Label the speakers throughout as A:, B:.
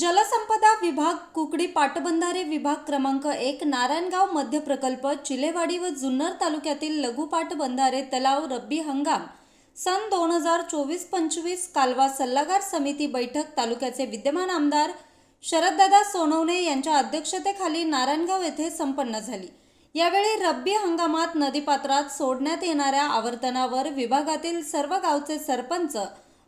A: जलसंपदा विभाग कुकडी पाटबंधारे विभाग क्रमांक एक नारायणगाव मध्य प्रकल्प चिलेवाडी व जुन्नर तालुक्यातील लघु पाटबंधारे तलाव रब्बी हंगाम. सन दोन हजार चोवीस पंचवीस कालवा सल्लागार समिती बैठक तालुक्याचे विद्यमान आमदार शरददादा सोनवणे यांच्या अध्यक्षतेखाली नारायणगाव येथे संपन्न झाली. यावेळी रब्बी हंगामात नदीपात्रात सोडण्यात येणाऱ्या आवर्तनावर विभागातील सर्व गावचे सरपंच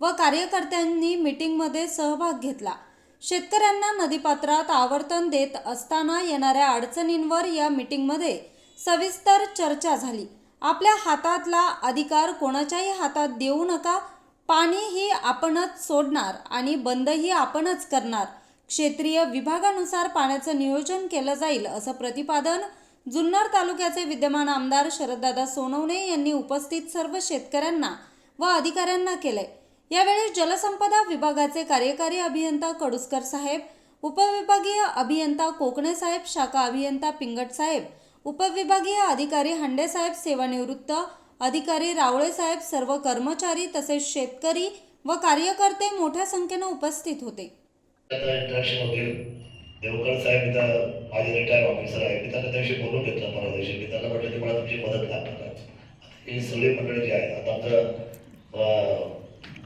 A: व कार्यकर्त्यांनी मिटिंगमध्ये सहभाग घेतला. शेतकऱ्यांना नदीपात्रात आवर्तन देत असताना येणाऱ्या अडचणींवर या मीटिंगमध्ये सविस्तर चर्चा झाली. आपल्या हातातला अधिकार कोणाच्याही हातात देऊ नका. पाणी ही आपणच सोडणार आणि बंदही आपणच करणार. क्षेत्रीय विभागानुसार पाण्याचं नियोजन केलं जाईल असं प्रतिपादन जुन्नर तालुक्याचे विद्यमान आमदार शरददादा सोनवणे यांनी उपस्थित सर्व शेतकऱ्यांना व अधिकाऱ्यांना केलंय. यावेळी जलसंपदा विभागाचे कार्यकारी अभियंता कडुसकर साहेब उपविभागीय अभियंता कोकणे साहेब शाखा अभियंता पिंगट साहेब उपविभागीय अधिकारी हंडे साहेब सेवानिवृत्त अधिकारी रावळे साहेब सर्व कर्मचारी तसेच शेतकरी व कार्यकर्ते मोठ्या संख्येनं उपस्थित होते.
B: देवकर साहेब इथं माझे रिटायर ऑफिसर आहे मी त्यांना त्याविषयी बोलून घेतलं मला त्याविषयी मी त्यांना म्हटलं की मला तुमची मदत लागणार हे सगळे ही सगळी मंडळी जी आहेत आता आमचं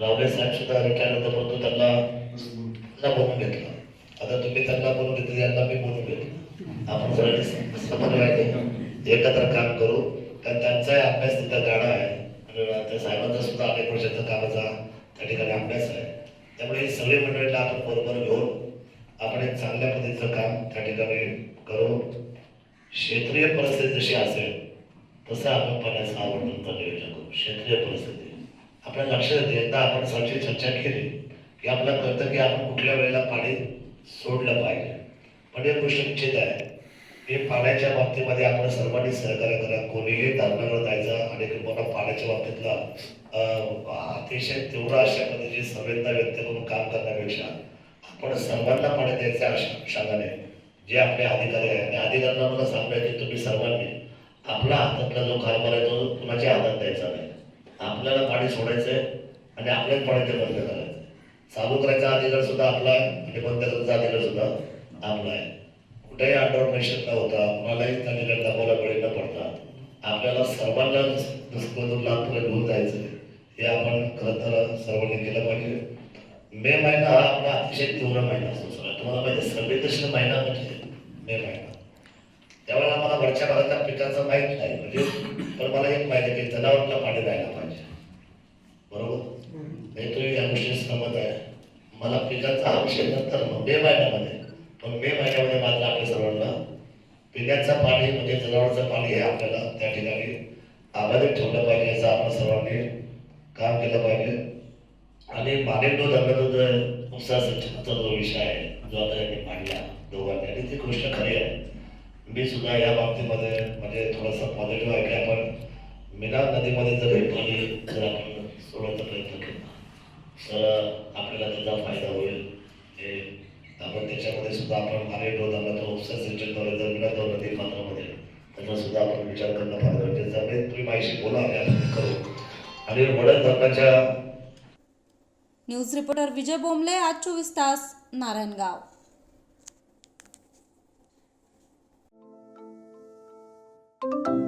B: रावले साहेब सुद्धा रिटायर होतं परंतु त्यांना त्यांना बोलून घेतलं. आता तुम्ही त्यांना बोलून घेतलं यांना मी बोलून घेतलं. आपण सगळ्यांनी समन्वयाने एकत्र काम करू. कारण त्यांचाही अभ्यास तिथं गाणं आहे. आणि त्या साहेबांचा सुद्धा अनेक वर्षाचा कामाचा त्या ठिकाणी अभ्यास आहे. त्यामुळे ही सगळी मंडळीला आपण बरोबर घेऊन आपण एक चांगल्या पद्धतीचं काम त्या ठिकाणी करू. क्षेत्रीय परिस्थिती जशी असेल तसं आपण पाण्याचं आवडून नियोजन करू क्षेत्रीय परिस्थिती. आपल्या लक्षात येते. एकदा आपण सारखी चर्चा केली की आपलं कर्तव्य आपण कुठल्या वेळेला पाणी सोडलं पाहिजे. पण एक गोष्ट निश्चित आहे. की पाण्याच्या बाबतीमध्ये आपण सर्वांनी सहकार्य करा. कोणीही धरणावर जायचं आणि कोणा पाण्याच्या बाबतीतला अतिशय तीव्र अशा पद्धतीची संवेदना व्यक्त करून काम करण्यापेक्षा आपण सर्वांना पाणी द्यायचं अशा अनुषंगाने जे आपले अधिकारी आहेत. त्या अधिकाऱ्यांना मला सांगायचं तुम्ही सर्वांनी आपला हातातला जो कारभार आहे तो कुणाच्या हातात द्यायचा नाही. आपल्याला पाणी सोडायचं आहे आणि आपल्याच पाण्याचे बंद करायचं चालू करायचा अधिकार सुद्धा आपला आहे आणि बंदचा अधिकार सुद्धा आपला आहे. कुठेही अंडरमेशन न होता कुणालाही त्या ठिकाणी दबावला बळी न पडता आपल्याला सर्वांना दुष्परिणाम लाभपुढे घेऊन जायचं हे आपण खरं तर सर्वांनी केलं पाहिजे. मे महिना हा आपला अतिशय तीव्र महिना असतो सगळा तुम्हाला माहिती आहे संवेदनशील महिना म्हणजे मे महिना. त्यावेळेला आम्हाला वरच्या भागातल्या पिकाचं माहीत नाही म्हणजे पण मला एक माहिती आहे की जनावरांना पाणी द्यायला पाहिजे बरोबर हे तुम्ही आहे. मला पिण्याचा हा नंतर मग मे महिन्यामध्ये. पण मे महिन्यामध्ये मात्र आपल्या सर्वांना पिण्याचं पाणी म्हणजे जनावरांचं पाणी हे आपल्याला त्या ठिकाणी अबाधित ठेवलं पाहिजे याचं आपण सर्वांनी काम केलं पाहिजे. आणि मानेडो धरणाचा जो उपसा सिंचनाचा जो विषय आहे जो आता यांनी मांडला दोघांनी. आणि ती गोष्ट खरी आहे. मी सुद्धा या बाबतीमध्ये म्हणजे थोडासा पॉझिटिव्ह आहे की आपण मीना नदीमध्ये जर हे पाणी जर आपण सोडण्याचा प्रयत्न केला आपल्याला त्याचा फायदा होईल. आपण त्याच्यामध्ये सुद्धा आपण मानेडो धरणाचा उपसा सिंचनद्वारे जर मिळत दोन नदी पात्रामध्ये त्याचा सुद्धा आपण विचार करणं फार गरजेचं आहे. म्हणजे तुम्ही माहिती बोला आणि करू. आणि वडद धरणाच्या
A: न्यूज रिपोर्टर विजय बोंबले आज चोवीस तास नारायणगाव.
C: thank you